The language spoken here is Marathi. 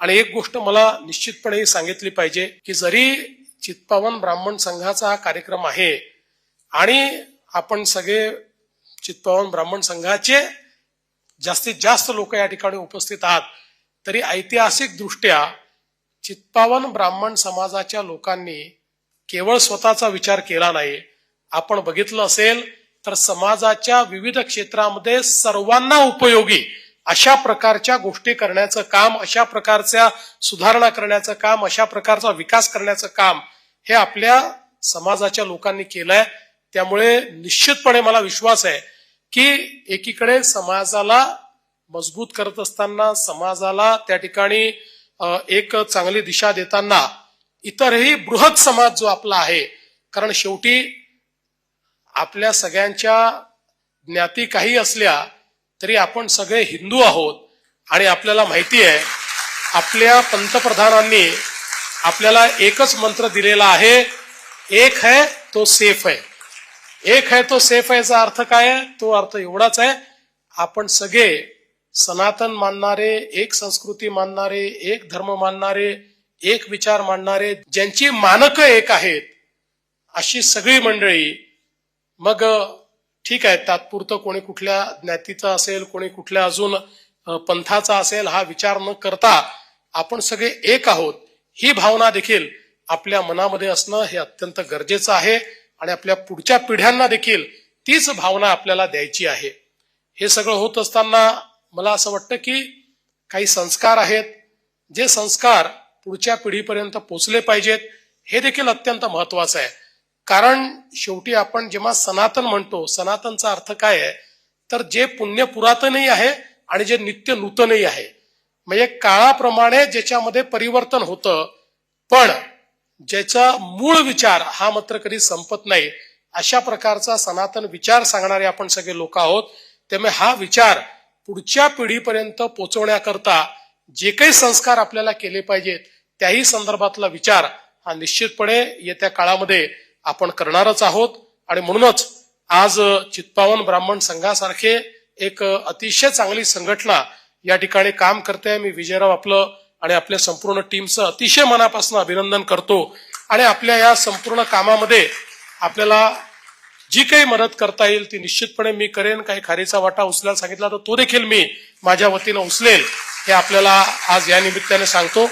आणि एक गोष्ट मला निश्चितपणे सांगितली पाहिजे की जरी चित्पावन ब्राह्मण संघाचा हा कार्यक्रम आहे आणि आपण सगळे चित्पावन ब्राह्मण संघाचे जास्तीत जास्त लोक या ठिकाणी उपस्थित आहात तरी ऐतिहासिक दृष्ट्या चित्पावन ब्राह्मण समाजाच्या लोकांनी केवळ स्वतःचा विचार केला नाही. आपण बघितलं असेल तर समाजाच्या विविध क्षेत्रामध्ये सर्वांना उपयोगी अशा प्रकारच्या गोष्टी करण्याचं काम अशा प्रकारच्या सुधारणा करण्याचं काम अशा प्रकारचा विकास करण्याचं काम हे आपल्या समाजाच्या लोकांनी केलंय. त्यामुळे निश्चितपणे मला विश्वास आहे की एकीकडे समाजाला मजबूत करत असताना समाजाला त्या ठिकाणी एक चांगली दिशा देताना इतरही बृहत समाज जो आपला आहे कारण शेवटी आपल्या सगळ्यांच्या ज्ञाती काही असल्या तरी आपण सगळे हिंदू आहोत आणि आपल्याला माहिती आहे आपल्या पंतप्रधानांनी आपल्याला एकच मंत्र दिलेला आहे एक है तो सेफ आहे एक है तो सेफ आहे याचा अर्थ काय आहे? तो अर्थ एवढाच आहे आपण सगळे सनातन मानणारे एक संस्कृती मानणारे एक धर्म मानणारे एक विचार मानणारे ज्यांची मानकं एक आहेत अशी सगळी मंडळी मग ठीक आहे तात्पुरतं कोणी कुठल्या ज्ञातीचा असेल कोणी कुठल्या अजून पंथाचा असेल हा विचार न करता आपण सगळे एक आहोत. ही भावना देखील आपल्या मनामध्ये असणं हे अत्यंत गरजेचं आहे आणि आपल्या पुढच्या पिढ्यांना देखील तीच भावना आपल्याला द्यायची आहे. हे सगळं होत असताना मला असं वाटतं की काही संस्कार आहेत जे संस्कार पुढच्या पिढीपर्यंत पोचले पाहिजेत हे देखील अत्यंत महत्वाचं आहे. कारण शेवटी आपण जेव्हा सनातन म्हणतो सनातनचा अर्थ काय आहे? तर जे पुण्य पुरातनही आहे आणि जे नित्य नूतनही आहे. म्हणजे काळाप्रमाणे ज्याच्यामध्ये परिवर्तन होतं पण ज्याचा मूळ विचार हा मात्र कधी संपत नाही अशा प्रकारचा सनातन विचार सांगणारे आपण सगळे लोक आहोत. त्यामुळे हा विचार पुढच्या पिढीपर्यंत पोचवण्याकरता जे काही संस्कार आपल्याला केले पाहिजेत त्याही संदर्भातला विचार हा निश्चितपणे येत्या काळामध्ये आपण करणारच आहोत. आणि म्हणूनच आज चित्पावन ब्राह्मण संघासारखे एक अतिशय चांगली संघटना या ठिकाणी काम करते. मी विजयराव आपलं आणि आपल्या संपूर्ण टीमचं अतिशय मनापासून अभिनंदन करतो. आणि आपल्या या संपूर्ण कामामध्ये आपल्याला जी काही मदत करता येईल ती निश्चितपणे मी करेन. काही खारीचा वाटा उचलायला सांगितला तर तो देखील मी माझ्या वतीनं उचलेल. हे आपल्याला आज या निमित्ताने सांगतो.